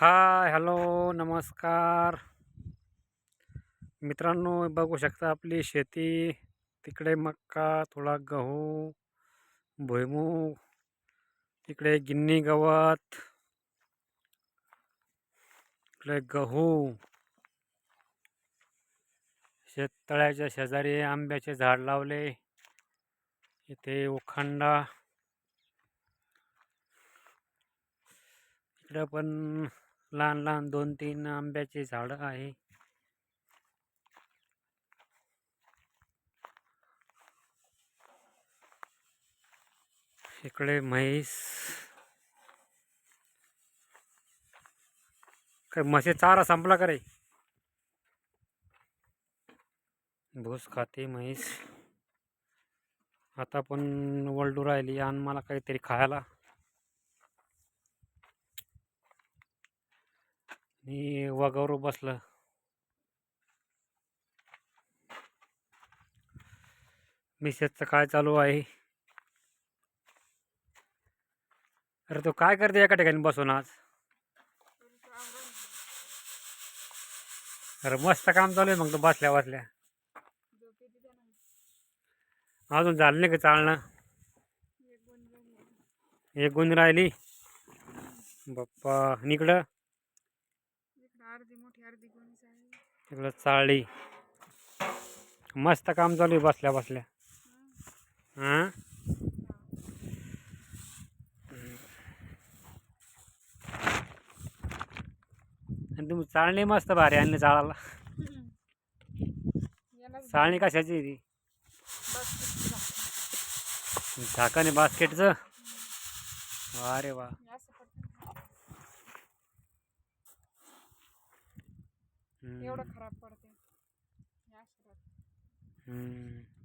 Hi hello नमस्कार. मित्रांनो बघू शकता आपली शेती. तिकडे मक्का थोडा गहू भुईमूग इकडे गिन्नी गवत इकडे गहू. शेततळ्याच्या शेजारी आंब्याचे झाड लावले. इथे उखंडा. इकडं पण लहान लहान दोन तीन आंब्याचे झाडं आहे. इकडे म्हैस. काय म्हशी चारा संपला का रे? भूस खाते म्हैस. आता पण वलडू राहिली आणि मला काहीतरी खायला. आणि वगावर बसलं. मिसेसचं काय चालू आहे? अरे तो काय करते एका ठिकाणी बसून आज? अरे मस्त काम चालू आहे मग तो बसल्या बसल्या. अजून झालं नाही का चालणं? एक गुंज राहिली. बाप्पा. आणि इकडं? अर्धी मोठी अर्धी चाळली मस्त काम चालू आहे बसल्या बसल्या. हां? आणि तुम्ही चाळणी मस्त भारी आणली चाळाला चाळणी कशाची आहे ती? बस किती लागतं. झाकण आहे बास्केटचं? अरे वा. हे असं पडतं. हम्म. एवढं खराब पडते हे पडतं. हम्म.